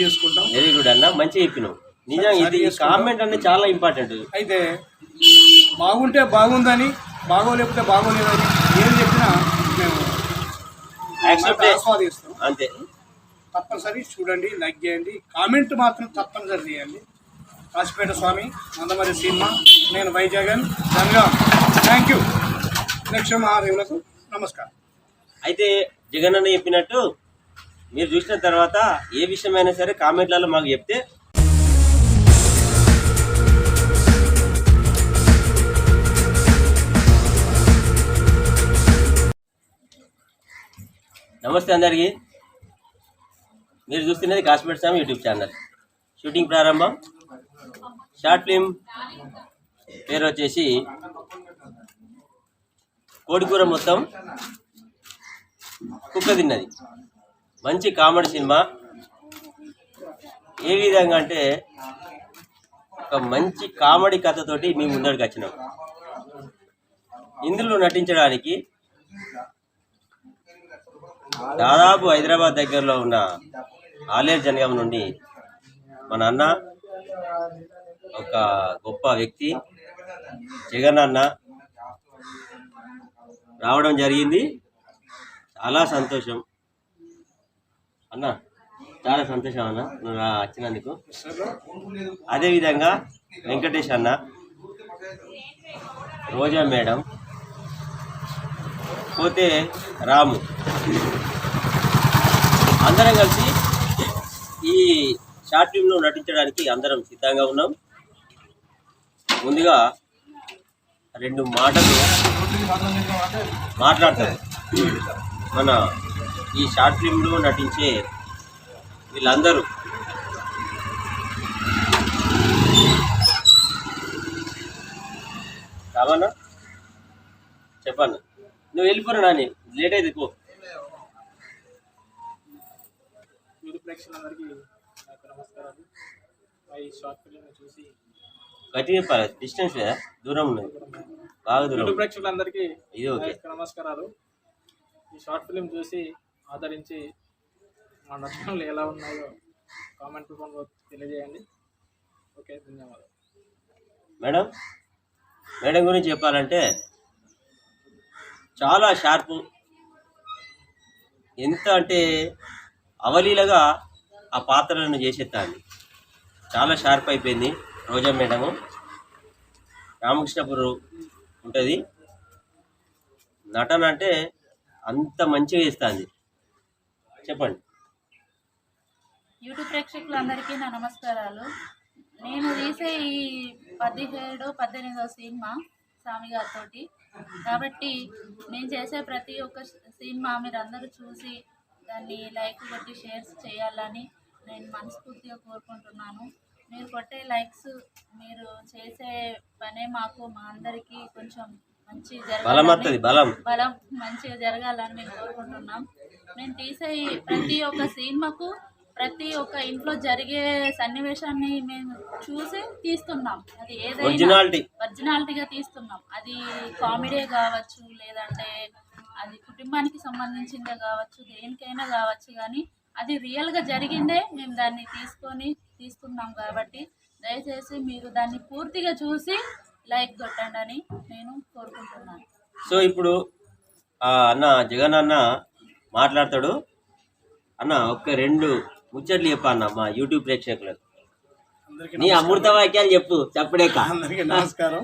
చేసుకుంటాం. Very good అన్న మంచిగా చెప్పినావు. నిజం ఇది కామెంట్ అనేది చాలా ఇంపార్టెంట్ అయితే బాగుంటే బాగుందని బాగోలేకపోతే బాగోలేదని ఏం చెప్పినా మేము ఆస్వాదిస్తాం. అంతే. తప్పనిసరి చూడండి లైక్ చేయండి. కామెంట్ మాత్రం తప్పనిసరి చేయండి. కాశీపేట స్వామి నందమరి సినిమా నేను వైజాగన్ జనగాం థ్యాంక్ యూ నెక్స్ట్ మహాదేవులకు నమస్కారం. అయితే జగన్ అన్న చెప్పినట్టు మీరు చూసిన తర్వాత ఏ విషయమైనా సరే కామెంట్లలో మాకు చెప్తే నమస్తే అందరికీ. మీరు చూస్తున్నది Kashmir Swami YouTube channel. Shooting ప్రారంభం. షార్ట్ ఫిల్మ్ పేరు వచ్చేసి కోడికూర మొత్తం కుక్క తిన్నది. మంచి కామెడీ సినిమా. ఏ విధంగా అంటే ఒక మంచి కామెడీ కథతోటి మేము ముందడికి వచ్చినాం. ఇందులో నటించడానికి దాదాపు హైదరాబాద్ దగ్గరలో ఉన్న ఆలేరు జనగం నుండి మన అన్న ఒక గొప్ప వ్యక్తి జగన్ అన్న రావడం జరిగింది. చాలా సంతోషం. అన్న చాలా సంతోషం అన్న నువ్వు వచ్చినందుకు. అదేవిధంగా వెంకటేష్ అన్న రోజా మేడం పోతే రాము. అందరం కలిసి ఈ షార్ట్ ఫిల్మ్లో నటించడానికి అందరం సిద్ధంగా ఉన్నాం. ముందుగా రెండు మాటలు మాట్లాడతారు. మన ఈ షార్ట్ ఫిల్మ్లో నటించే వీళ్ళందరూ. కావన్నా చెప్పన్నా? నువ్వు వెళ్ళిపోరా నాని లేట్ అయితే పో. ప్రేక్షకులందరికీ నమస్కారాలు. ఈ షార్ట్ ఫిల్మ్ చూసి గట్టిగా చెప్పాలి? డిస్టెన్స్ దూరం ఉన్నది. బాగా దూరం. ప్రేక్షకులందరికీ ఇది ఓకే. నమస్కారాలు. ఈ షార్ట్ ఫిల్మ్ చూసి ఆదరించి మా నష్టాలు ఎలా ఉన్నాయో కామెంట్ రూపంలో తెలియజేయండి. ఓకే ధన్యవాదాలు. మేడం మేడం గురించి చెప్పాలంటే చాలా షార్ప్ ఎంత అంటే అవలీలగా ఆ పాత్రలను చేసేస్తాను చాలా షార్ప్ అయిపోయింది రోజా మేడము. రామకృష్ణపురు ఉంటుంది. నటన అంటే అంత మంచిగా చేస్తుంది. చెప్పండి. యూట్యూబ్ ప్రేక్షకులందరికీ నా నమస్కారాలు. నేను తీసే ఈ పదిహేడు పద్దెనిమిదో సినిమా స్వామి గారితో కాబట్టి నేను చేసే ప్రతి ఒక్క సినిమా మీరు అందరూ చూసి దాన్ని లైక్ కొట్టి షేర్స్ చేయాలని నేను మనస్ఫూర్తిగా కోరుకుంటున్నాను. మీరు కొట్టే లైక్స్ మీరు చేసే పనే మాకు మా అందరికీ కొంచెం మంచి జరగాలని బలం. బలం మంచిగా జరగాలని మేము కోరుకుంటున్నాం. మేము తీసే ప్రతి ఒక్క సినిమాకు ప్రతి ఒక్క ఇంట్లో జరిగే సన్నివేశాన్ని మేము చూసి తీస్తున్నాం. అది ఏదైనా ఒరిజినాలిటీ. ఒరిజినాలిటీగా తీస్తున్నాం. అది కామెడీ కావచ్చు లేదంటే అది కుటుంబానికి సంబంధించిందే కావచ్చు దేనికైనా కావచ్చు కానీ అది రియల్గా జరిగిందే మేము దాన్ని తీసుకొని తీస్తున్నాం కాబట్టి దయచేసి మీరు దాన్ని పూర్తిగా చూసి లైక్ కొట్టండి అని నేను కోరుకుంటున్నాను. సో ఇప్పుడు అన్న జగన్ అన్న మాట్లాడతాడు. అన్న ఒక్క రెండు ముచ్చట్లు చెప్పు అన్న మా యూట్యూబ్ ప్రేక్షకులకు. నీ అమృత వాక్యాలు చెప్పు చెప్పడేక. అందరికీ నమస్కారం.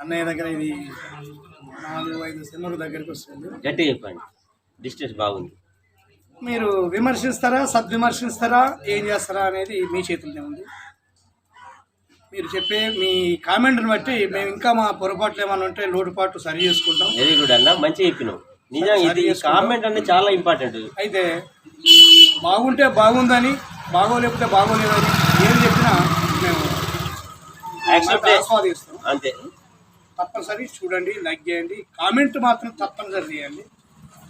అన్నయ్య దగ్గర ఇది నాలుగు ఐదు సినిమాల దగ్గరికి వస్తుంది. గట్టిగా చెప్పండి. డిస్టెన్స్ బాగుంది. మీరు విమర్శిస్తారా సద్విమర్శిస్తారా ఏం చేస్తారా అనేది మీ చేతుల్లోనే ఉంది. మీరు చెప్పే మీ కామెంట్ని బట్టి మేము ఇంకా మా పొరపాట్లు ఏమైనా ఉంటే లోటుపాటు సరి చేసుకుంటాం. వెరీ గుడ్ అన్న మంచిగా చెప్పినావు. ఇది కామెంట్ అనేది చాలా ఇంపార్టెంట్ అయితే బాగుంటే బాగుందని బాగోలేకపోతే బాగోలేదని ఏం చెప్పినా మేము ఆస్వాదిస్తాం. అంతే. తప్పనిసరి చూడండి లైక్ చేయండి. కామెంట్ మాత్రం తప్పనిసరి చేయండి.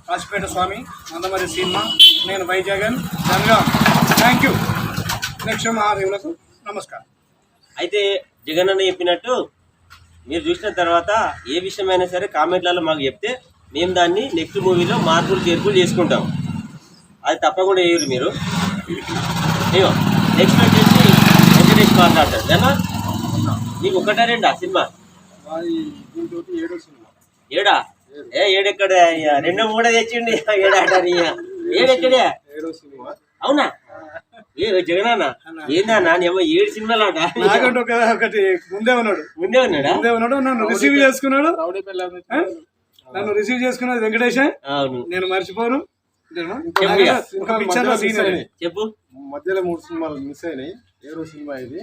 కాశీపేట స్వామి నందమరి సినిమా నేను వైజాగన్ జనగాం థ్యాంక్ యూ నెక్స్ట్ మహాదేవులకు నమస్కారం. అయితే జగన్ అన్న చెప్పినట్టు మీరు చూసిన తర్వాత ఏ విషయమైనా సరే కామెంట్లలో మాకు చెప్తే మేము దాన్ని నెక్స్ట్ మూవీలో మార్పులు చేర్పులు చేసుకుంటాం. అది తప్పకుండా చేయరు మీరు. ఇగో నెక్స్ట్ వచ్చేసి వెంకటేష్ మాట్లాడతాడు. జనా నీకు ఒకటే రెండా సినిమా? ఏడో సినిమా. ఏడా? ఏ ఏడెక్కడ? రెండు మూడో తెచ్చిండి. ఏడాటారు. ఏడెక్కడే? ఏడో సినిమా. అవునా? ఏ జగనన్న ఏందన్నా ఏమో ఏడు సినిమాలు ఒక ఒకటి ముందే ఉన్నాడు. ముందే ఉన్నాడా? ముందే ఉన్నాడు నన్ను రిసీవ్ చేసుకున్నాడు. ఆ? నన్ను రిసీవ్ చేసుకున్నది వెంకటేశే. అవును. నేను మర్చిపోను? చెప్పు. మధ్యలో మూడు సినిమాలు మిస్ అయినాయి. ఏడో సినిమా ఇది.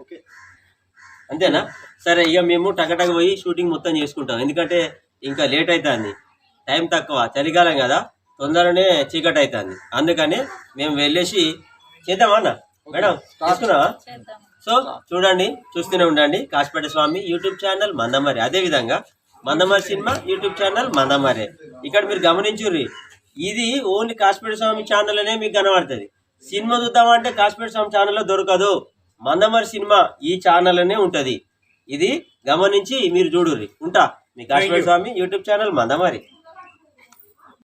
ఓకే. అంతేనా? సరే ఇక మేము టకటక పోయి షూటింగ్ మొత్తం చేసుకుంటాం. ఎందుకంటే ఇంకా లేట్ అవుతుంది టైం తక్కువ. చలికాలం కదా. తొందరనే చీకటి అవుతుంది అందుకని మేము వెళ్ళేసి చేద్దామా అన్న? మేడం తీసుకున్నావా? చేద్దాం. సో చూడండి చూస్తూనే ఉండండి. కాశపేట స్వామి యూట్యూబ్ ఛానల్ మందమరి అదే విధంగా Mandamarri cinema YouTube channel Mandamarri. ఇక్కడ మీరు గమనించుర్రి ఇది ఓన్లీ కాశపేట స్వామి ఛానల్ అనే మీకు కనబడుతుంది. సినిమా చూద్దామంటే కాశపేట స్వామి ఛానల్లో దొరకదు. మందమరి సినిమా ఈ ఛానల్ అనే ఉంటది. ఇది గమనించి మీరు చూడుర్రి. ఉంటా. మీ కాశపేట స్వామి యూట్యూబ్ ఛానల్ మందమరి.